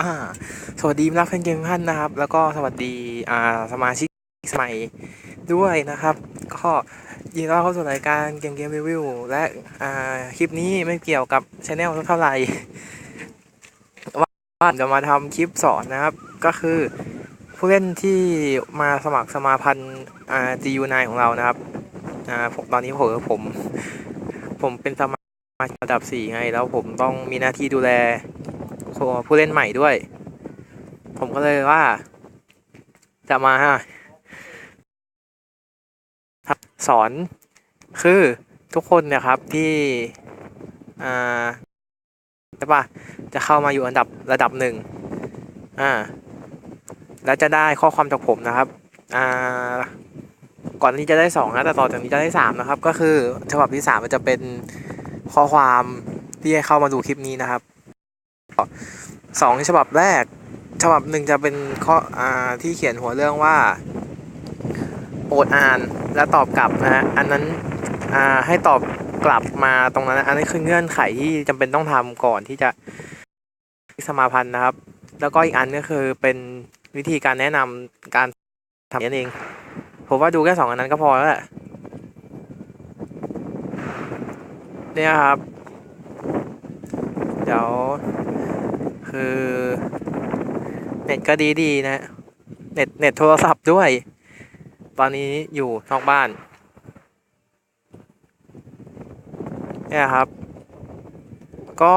อ่า สวัสดีนักแฟนเกมท่านนะครับ แล้วก็สวัสดีอ่าสมาชิกใหม่ด้วยนะครับ ก็ยินดีต้อนรับเข้าสู่รายการเกมเกมรีวิวและอ่าคลิปนี้ไม่เกี่ยวกับช anel เท่าไหร่ว่าจะมาทำคลิปสอนนะครับ ก็คือผู้เล่นที่มาสมัครสมาพันธ์อ่า GU9 ของเรานะครับอ่าผมตอนนี้ผมผม ผมเป็นสมาชิกระดับสี่ไง แล้วผมต้องมีหน้าที่ดูแล ผู้เล่นใหม่ด้วย ผมก็เลยว่า จะมาสอนคือทุกคนนี่ยครับที่อ่าใช่ปะจะเข้ามาอยู่อันดับระดับหนึ่งอ่า แล้วจะได้ข้อความจากผมนะครับอ่าก่อนที่จะได้สองนะแต่ต่อจากนี้จะได้สามนะครับ ก็คือฉบับที่สามมันจะเป็นข้อความที่ให้เข้ามาดูคลิปนี้นะครับ สองฉบับแรก ฉบับหนึ่งจะเป็นข้ออ่าที่เขียนหัวเรื่องว่าโปรดอ่านและตอบกลับนะฮะอันนั้นอ่าให้ตอบกลับมาตรงนั้นอันนี้คือเงื่อนไขที่จำเป็นต้องทำก่อนที่จะสมาพันธ์นะครับ แล้วก็อีกอันก็คือเป็นวิธีการแนะนำการทำนั่นเองผมว่าดูแค่สองอันนั้นก็พอแล้วแหละเนี่ยครับ เดี๋ยว คือ เน็ตก็ดีดีๆนะ เน็ตเน็ตโทรศัพท์ด้วย ตอนนี้อยู่นอกบ้าน เนี่ยครับ ก็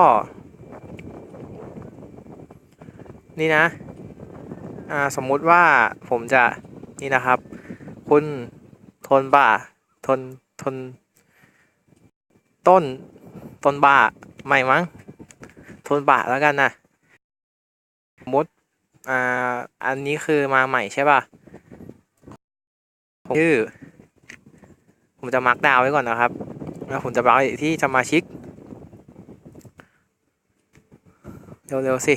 นี่นะ อ่าสมมุติว่าผมจะนี่นะครับ คุณทนบ่า ทนทน ต้น ต้นบ่าใหม่มั้ง ทนบะแล้วกันนะ อ่า อันนี้คือมาใหม่ใช่ป่ะผมชื่อ ผมจะมาร์กดาวไว้ก่อนนะครับ แล้วผมจะไปที่สมาชิก เร็วๆสิ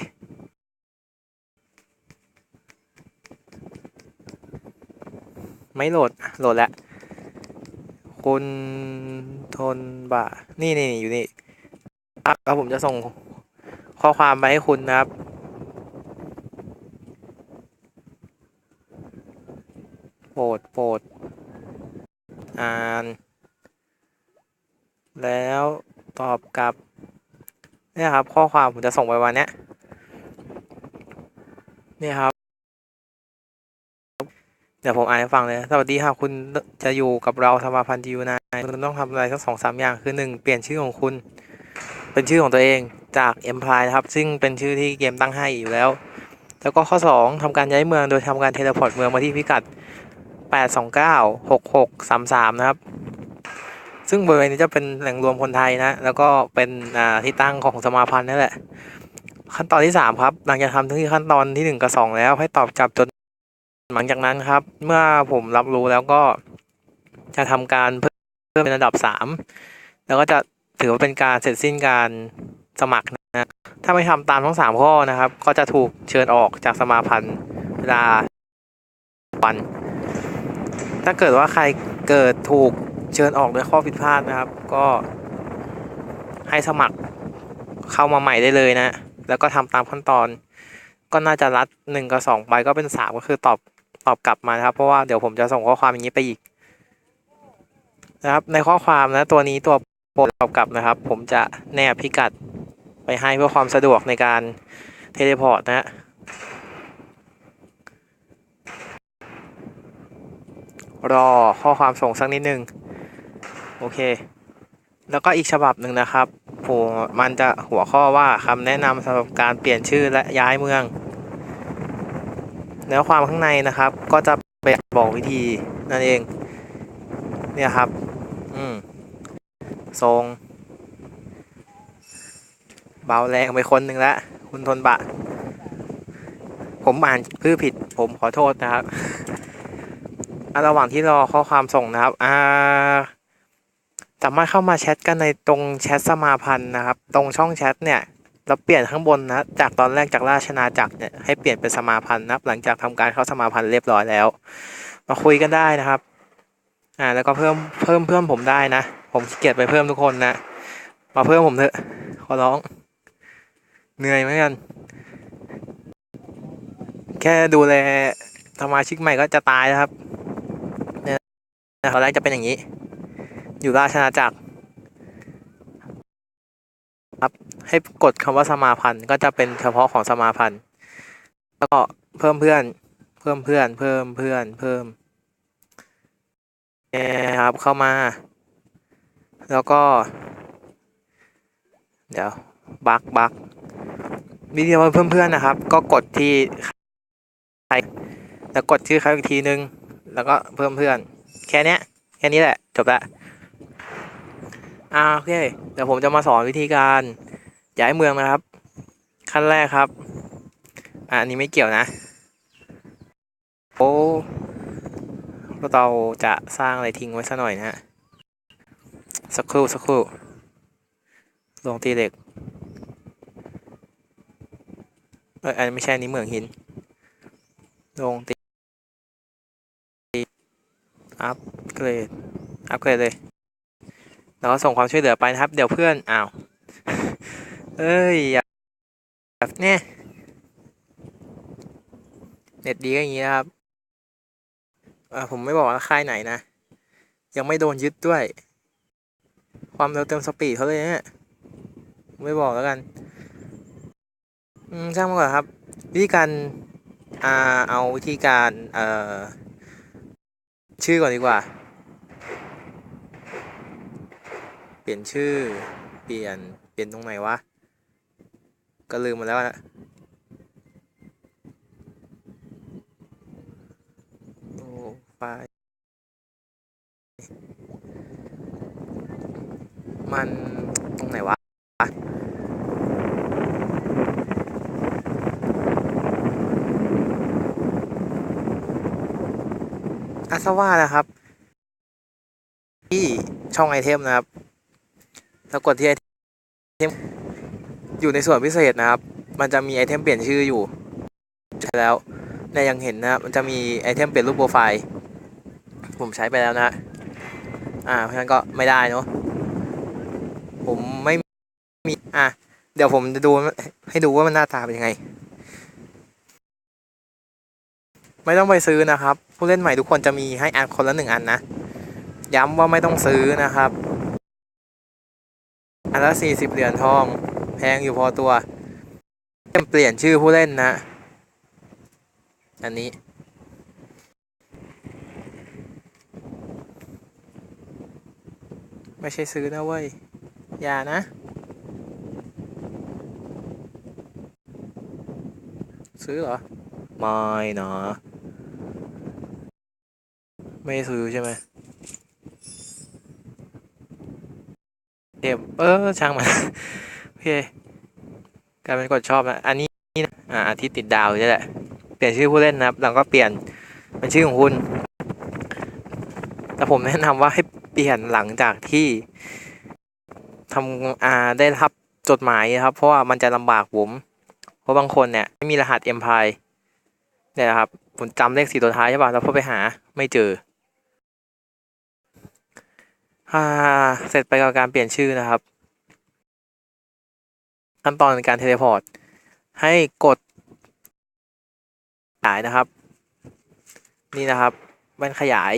ไม่โหลด โหลดแล้ว คุณทนบะนี่นี่อยู่นี่ครับแล้วผมจะส่งข้อความไปให้คุณนะครับ โปรดโปรดอ่าน แล้วตอบกลับเนี่ยครับ ข้อความผมจะส่งไปวันนี้เนี่ยครับ เดี๋ยวผมอ่านให้ฟังเลย สวัสดีค่ะคุณจะอยู่กับเราสมาพันธ์ยูนายคุณต้องทำอะไรสักสองสามอย่างคือหนึ่งเปลี่ยนชื่อของคุณ เป็นชื่อของตัวเองจาก Empire นะครับ ซึ่งเป็นชื่อที่เกมตั้งให้อยู่แล้ว แล้วก็ข้อ 2ทำการย้ายเมืองโดยทำการเทเลพอร์ตเมืองมาที่พิกัด 829 6633 นะครับ ซึ่งบริเวณนี้จะเป็นแหล่งรวมคนไทยนะ แล้วก็เป็นที่ตั้งของสมาพันธ์นั่นแหละ ขั้นตอนที่ 3 ครับ หลังจากทำทั้งที่ขั้นตอนที่ 1 กับ 2 แล้วให้ตอบกลับจนหลังจากนั้นครับ เมื่อผมรับรู้แล้วก็จะทำการเพิ่มเป็นระดับ 3 แล้วก็จะถือว่าเป็นการเสร็จสิ้นการสมัครนะถ้าไม่ทำตามทั้งสามข้อนะครับ ก็จะถูกเชิญออกจากสมาพันธ์เวลาวัน ถ้าเกิดว่าใครเกิดถูกเชิญออกโดยข้อผิดพลาดนะครับ ก็ให้สมัครเข้ามาใหม่ได้เลยนะ แล้วก็ทำตามขั้นตอน ก็น่าจะรัดหนึ่งกับสองไปก็เป็นสามก็คือตอบตอบกลับมานะครับ เพราะว่าเดี๋ยวผมจะส่งข้อความอย่างนี้ไปอีก นะครับ ในข้อความนะตัวนี้ตัวโปรตอบกลับนะครับ ผมจะแนบพิกัดไปให้เพื่อความสะดวกในการเทเลพอร์ตนะฮะ รอข้อความส่งสักนิดนึง โอเค แล้วก็อีกฉบับหนึ่งนะครับผมมันจะหัวข้อว่าคำแนะนำสำหรับการเปลี่ยนชื่อและย้ายเมืองแล้วความข้างในนะครับ ก็จะไปบอกวิธีนั่นเอง เนี่ยครับ อืมทรง เบาแรงไปคนหนึ่งแล้วคุณทนบะ ผมอ่านพือผิดผมขอโทษนะครับ ระหว่างที่รอข้อความส่งนะครับอ่าสามารถเข้ามาแชทกันในตรงแชทสมาพันธ์นะครับ ตรงช่องแชทเนี่ยเราเปลี่ยนข้างบนนะจากตอนแรกจากราชนาจักรเนี่ยให้เปลี่ยนเป็นสมาพันธ์นะครับ หลังจากทำการเข้าสมาพันธ์เรียบร้อยแล้ว มาคุยกันได้นะครับอ่าแล้วก็เพิ่มเพิ่มเพิ่มผมได้นะ ผมเกียจไปเพิ่มทุกคนนะมาเพิ่มผมเถอะขอร้อง เหนื่อยเหมือนกันแค่ดูแลสมาชิกใหม่ก็จะตายแล้วครับ ตอนแรกจะเป็นอย่างนี้ อยู่ราชอาจักรครับให้กดคำว่าสมาพันธ์ก็จะเป็นเฉพาะของสมาพันธ์ แล้วก็เพิ่มเพื่อน เพิ่มเพื่อน เพิ่มเพื่อน เพิ่มแอร์ครับเข้ามา แล้วก็ เดี๋ยวบักบักวิธีเพิ่มเพื่อนนะครับ ก็กดที่ใครแล้วกดชื่อเขาอีกทีนึง แล้วก็เพิ่มเพื่อน แค่นี้แค่นี้แหละ จบละอ่าโอเคเดี๋ยวผมจะมาสอนวิธีการย้ายเมืองนะครับ ขั้นแรกครับ อ่าอันนี้ไม่เกี่ยวนะโอ้เราจะสร้างอะไรทิ้งไว้สักหน่อยนะฮะสักครู่สักครู่ลงตีเหล็กเอออันนี้ไม่ใช่นนี้เหมืองหินลงตี อัพเกรด อัพเกรดเลย แล้วก็ส่งความช่วยเหลือไปนะครับ เดี๋ยวเพื่อน อ้าว เอ้ยอย่าแบบเนี่ย เน็ตดีก็อย่างนี้นะครับอ่าผมไม่บอกว่าค่ายไหนนะ ยังไม่โดนยึดด้วย ความเร็วเต็มสปีดเขาเลยเนี่ยไม่บอกแล้วกัน อืมช่างมันก่อนครับ วิธีการ อ่า เอาวิธีการ เอ่อ ชื่อก่อนดีกว่า เปลี่ยนชื่อ เปลี่ยน เปลี่ยนตรงไหนวะ ก็ลืมมาแล้วนะโอ้ไฟล์มันตรงไหนวะ อา ซาว่านะครับ ที่ช่องไอเทมนะครับแล้วกดที่ไอเทมอยู่ในส่วนพิเศษนะครับ มันจะมีไอเทมเปลี่ยนชื่ออยู่ ใช่แล้วเนี่ยยังเห็นนะครับมันจะมีไอเทมเปลี่ยนรูปโปรไฟล์ ผมใช้ไปแล้วนะอ่าเพราะฉะนั้นก็ไม่ได้เนาะผมไม่มีอะเดี๋ยวผมจะดูให้ดูว่ามันหน้าตาเป็นยังไง ไม่ต้องไปซื้อนะครับ ผู้เล่นใหม่ทุกคนจะมีให้อันคนละหนึ่งอันนะ ย้ำว่าไม่ต้องซื้อนะครับ อันละสี่สิบเหรียญทอง แพงอยู่พอตัวเปลี่ยนชื่อผู้เล่นนะ อันนี้ไม่ใช่ซื้อนะเว้ย อย่านะ ซื้อเหรอ ไม่นะ ไม่ซื้อใช่ไหมเก็บเออช่างมันโอเคกลายเป็นกดชอบนะอันนี้นะอ่าที่ติดดาวนี่แหละเปลี่ยนชื่อผู้เล่นนะครับแล้วก็เปลี่ยนเป็นชื่อของคุณ แต่ผมแนะนำว่าให้เปลี่ยนหลังจากที่ทำอ่าได้รับจดหมายนะครับ เพราะว่ามันจะลำบากผมเพราะบางคนเนี่ยไม่มีรหัส Empire เนี่ยนะครับผมจำเลขสี่ตัวท้ายใช่ป่ะแล้วพอไปหาไม่เจอ อ่า เสร็จไปกับการเปลี่ยนชื่อนะครับ ขั้นตอนในการเทเลพอร์ต ให้กดขยายนะครับ นี่นะครับมันขยาย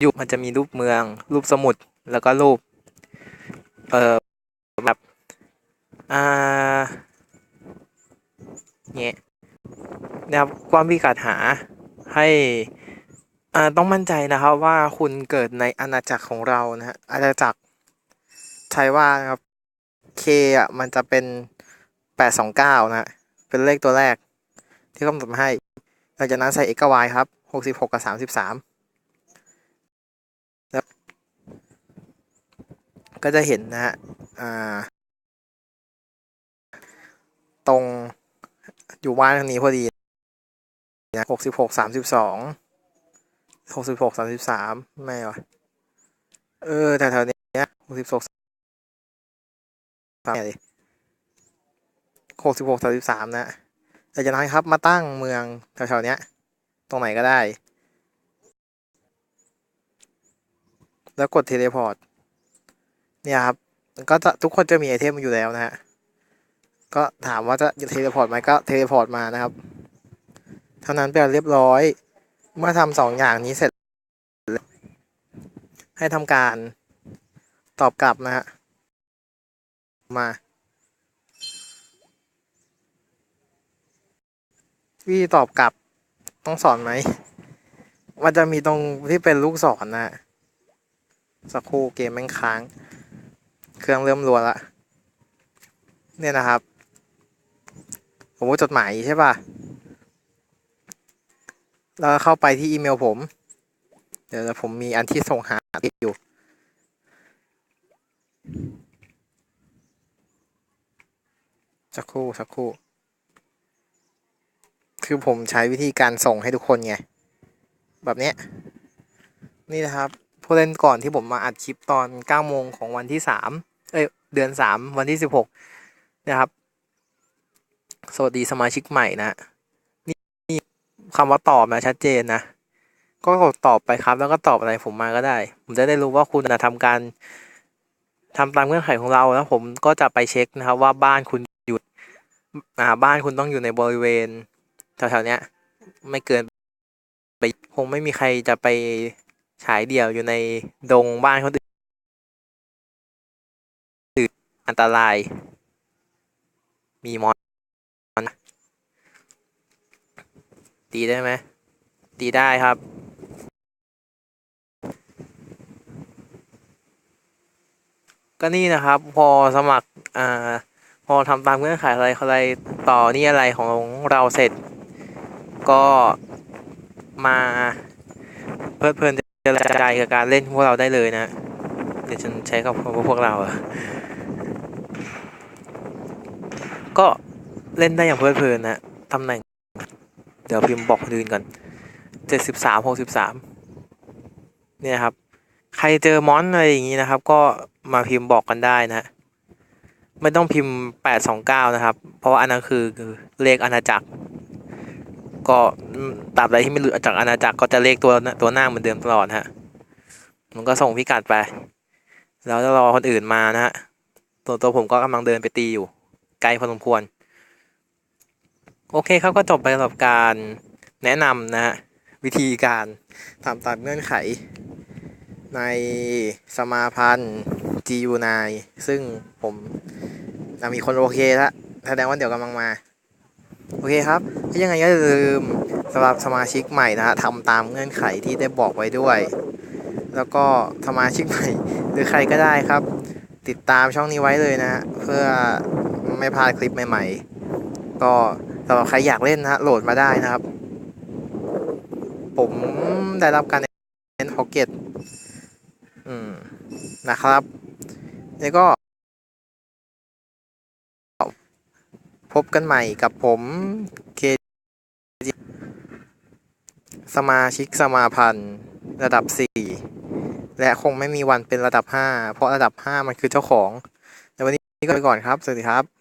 อยู่มันจะมีรูปเมือง รูปสมุดแล้วก็รูป เอ่อแบบอ่าเงี้ยนะครับความพิกัดหาให้ ต้องมั่นใจนะครับว่าคุณเกิดในอาณาจักรของเรานะฮะอาณาจักรใช้ว่านะครับ K อะมันจะเป็นแปดสองเก้านะฮะเป็นเลขตัวแรก ที่กำหนดมาให้หลังจากนั้นใส่ x กับ y ครับหกสิบหกกับสามสิบสามแล้วก็จะเห็นนะฮะตรงอยู่บ้านทางนี้พอดีนะหกสิบ หกสิบหกสามสิบสามไม่วะเออแถวๆเนี้ยหกสิบหกสามเลยหกสิบหกสามสิบสามนะหลังจากนั้นครับมาตั้งเมืองแถวๆเนี้ยตรงไหนก็ได้ แล้วกดเทเลพอร์ต เนี่ยครับ ก็จะทุกคนจะมีไอเทมอยู่แล้วนะฮะ ก็ถามว่าจะเทเลพอร์ตไหมก็เทเลพอร์ตมานะครับ เท่านั้นเป็นเรียบร้อย เมื่อทำสองอย่างนี้เสร็จ ให้ทำการตอบกลับนะฮะ มาวิธีตอบกลับต้องสอนไหม มันจะมีตรงที่เป็นลูกศรนะฮะสักครู่เกมแม่งค้าง เครื่องเริ่มรัวละ เนี่ยนะครับ ผมว่าจดหมายใช่ป่ะ แล้วเข้าไปที่อีเมลผม เดี๋ยวผมมีอันที่ส่งหาติดอยู่ สักครู่สักครู่ คือผมใช้วิธีการส่งให้ทุกคนไง แบบเนี้ย นี่นะครับผู้เล่นก่อนที่ผมมาอัดคลิปตอน9โมงของวันที่ 3 เอ้ย เดือน 3 วันที่ 16 นะครับ สวัสดีสมาชิกใหม่นะ คำว่าตอบนะชัดเจนนะ ก็กดตอบไปครับแล้วก็ตอบอะไรผมมาก็ได้ ผมจะได้รู้ว่าคุณนะทำการทำตามเงื่อนไขของเราแล้วผมก็จะไปเช็คนะครับ ว่าบ้านคุณอยู่อ่าบ้านคุณต้องอยู่ในบริเวณแถวๆเนี้ย ไม่เกินไปคงไม่มีใครจะไปฉายเดี่ยวอยู่ในดงบ้านคนอื่นอันตราย มีมอนนะ ตีได้ไหมตีได้ครับ ก็นี่นะครับ พอสมัครอ่าพอทำตามเงื่อนไขอะไรอะไรต่อนี่อะไรของเราเสร็จ ก็มาเพลิดเพลินใจกับการเล่นพวกเราได้เลยนะเดี๋ยวฉันใช้กับพวกเราอะก็เล่นได้อย่างเพลิดเพลินนะตำแหน่ง เดี๋ยวพิมพ์บอกคนอื่นก่อนเจ็ดสิบสามหกสิบสามเนี่ยครับ ใครเจอมอนอะไรอย่างนี้นะครับ ก็มาพิมพ์บอกกันได้นะ ไม่ต้องพิมพ์แปดสองเก้านะครับ เพราะว่าอันนั้นคือเลขอาณาจักร ก็ตราบใดที่ไม่หลุดจากอาณาจักรก็จะเลขตัวตัวหน้าเหมือนเดิมตลอดฮะมันก็ส่งพิกัดไป แล้วจะรอคนอื่นมานะฮะตัวตัวผมก็กำลังเดินไปตีอยู่ ไกลพอสมควร โอเคครับก็จบไปสำหรับการแนะนำนะฮะวิธีการทำตามเงื่อนไข ในสมาพันธ์ GU9 ซึ่งผมจะมีคนโอเคแล้วแสดงว่าเดี๋ยวกำลังมา โอเคครับถ้ายังไงก็อย่าลืมสำหรับสมาชิกใหม่นะฮะทำตามเงื่อนไขที่ได้บอกไว้ด้วย แล้วก็สมาชิกใหม่หรือใครก็ได้ครับ ติดตามช่องนี้ไว้เลยนะฮะเพื่อไม่พลาดคลิปใหม่ ๆ ก็ สำหรับใครอยากเล่นนะฮะโหลดมาได้นะครับ ผมได้รับการเน้นพ็อกเก็ตอืมนะครับแล้วก็ พบกันใหม่กับผมเคสมาชิกสมาพันธ์ระดับ 4 และคงไม่มีวันเป็นระดับ 5 เพราะระดับ 5 มันคือเจ้าของในวันนี้ก็ไปก่อนครับ สวัสดีครับ